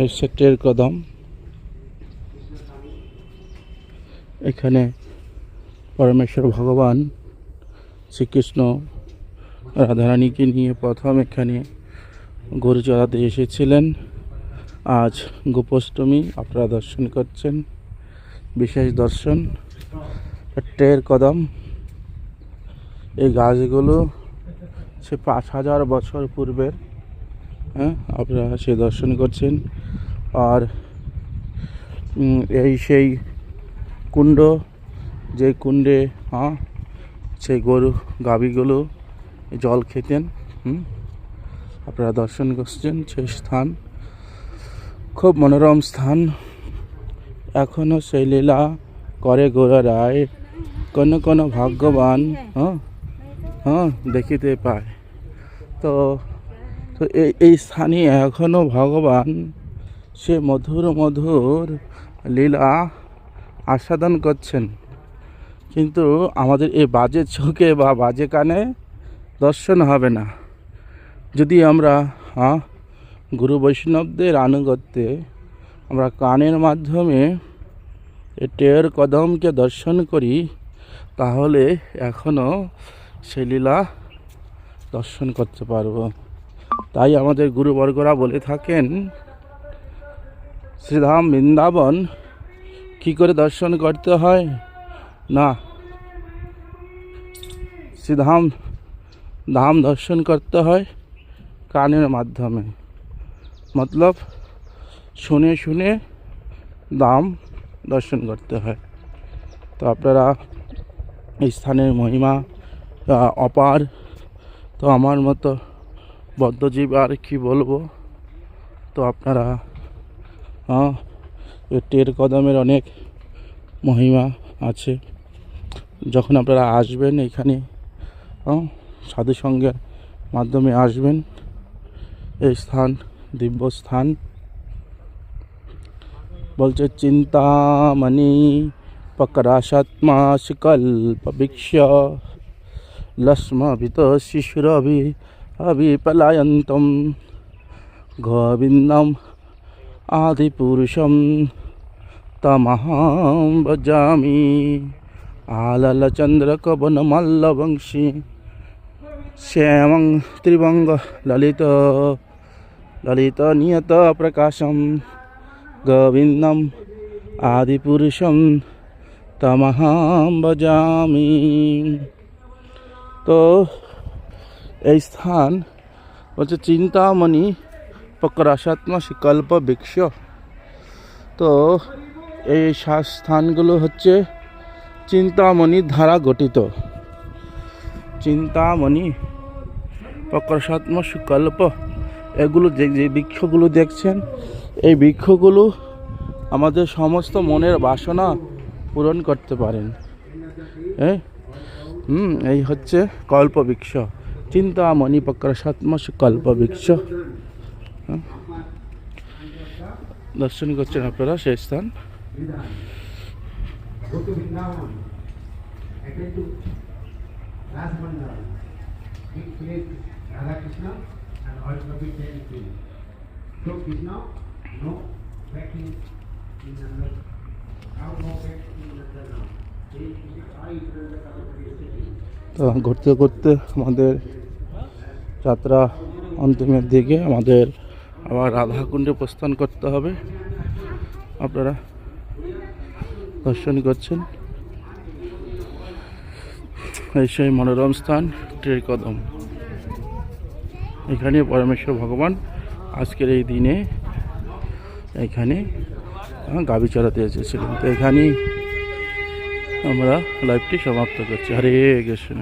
এই সেক্টরের কদম। এখানে পরমেশ্বর ভগবান শ্রীকৃষ্ণ রাধারানীকে নিয়ে প্রথম এখানে গরু চড়াতে এসেছিলেন। আজ গোপাষ্টমী, আপনারা দর্শন করছেন, বিশেষ দর্শন। টের কদম। এই গাছগুলো সে পাঁচ হাজার বছর পূর্বের হ্যাঁ আপনারা সে দর্শন করছেন। আর এই সেই কুণ্ড, যে কুণ্ডে হ্যাঁ সেই গরু গাভীগুলো জল খেতেন, হুম, আপনারা দর্শন করছেন সেই স্থান। খুব মনোরম স্থান। এখনও সেই লীলা করে গোরা রায়। কোনো কোনো ভাগ্যবান হ্যাঁ হ্যাঁ দেখিতে পায়। তো তো এই এই স্থানে এখনও ভগবান সে মধুর মধুর লীলা আস্বাদন করছেন। কিন্তু আমাদের এই বাজে চোখে বা বাজে কানে দর্শন হবে না। যদি আমরা হ্যাঁ গুরু বৈষ্ণবদের আনুগত্যে আমরা কানের মাধ্যমে টের কদমকে দর্শন করি, তাহলে এখনও সে লীলা দর্শন করতে পারব। তাই আমাদের গুরুবর্গরা বলে থাকেন, শ্রীধাম বৃন্দাবন, কি করে দর্শন করতে হয়? না। শ্রীধাম, ধাম দর্শন করতে হয় কানের মাধ্যমে। মতলব, শুনে শুনে দাম দর্শন করতে হয়। তো আপনারা এই স্থানের মহিমা অপার, তো আমার মতো বদ্ধজীব আর কি বলব? তো আপনারা হ্যাঁ টের কদমের অনেক মহিমা আছে। যখন আপনারা আসবেন এখানে হ্যাঁ সাধু সঙ্গের মাধ্যমে আসবেন, এই স্থান দিব্য স্থান বলছে, চিন্তামণি পকরাশাত্মা শিকল্প বৃক্ষ লস্মভিত শিশুরভি अभिपलायन्तं गोविन्दम् मल्लवंशी श्याम भजामि। ललित ललित नियत प्रकाशम गोविंदम आदिपुरुषम तमहं भजामी। तो এই স্থান হচ্ছে চিন্তামণি প্রকাশাত্মা শিকল্প বৃক্ষ। তো এই স্থানগুলো হচ্ছে চিন্তামণির ধারা গঠিত। চিন্তামণি প্রকাশাত্ম সুকল্প এগুলো যে বৃক্ষগুলো দেখছেন, এই বৃক্ষগুলো আমাদের সমস্ত মনের বাসনা পূরণ করতে পারেন। হ্যাঁ হুম, এই হচ্ছে কল্পবৃক্ষ চিন্তামণি প্রকাশাত্ম কল্পবৃক্ষ হ্যাঁ। দর্শন করছেন আপনারা সেই স্থান ঘুরতে ঘুরতে আমাদের যাত্রা অন্তিমের দিকে আমাদের আবার রাধাকুণ্ডে প্রস্থান করতে হবে। আপনারা দর্শন করছেন। এই সেই মনোরম স্থান কদম এখানে পরমেশ্বর ভগবান আজকের এই দিনে এখানে গাভী চড়াতে এসেছিলেন। তো এখানেই আমরা লাইভটি সমাপ্ত করছি। হরে কৃষ্ণ।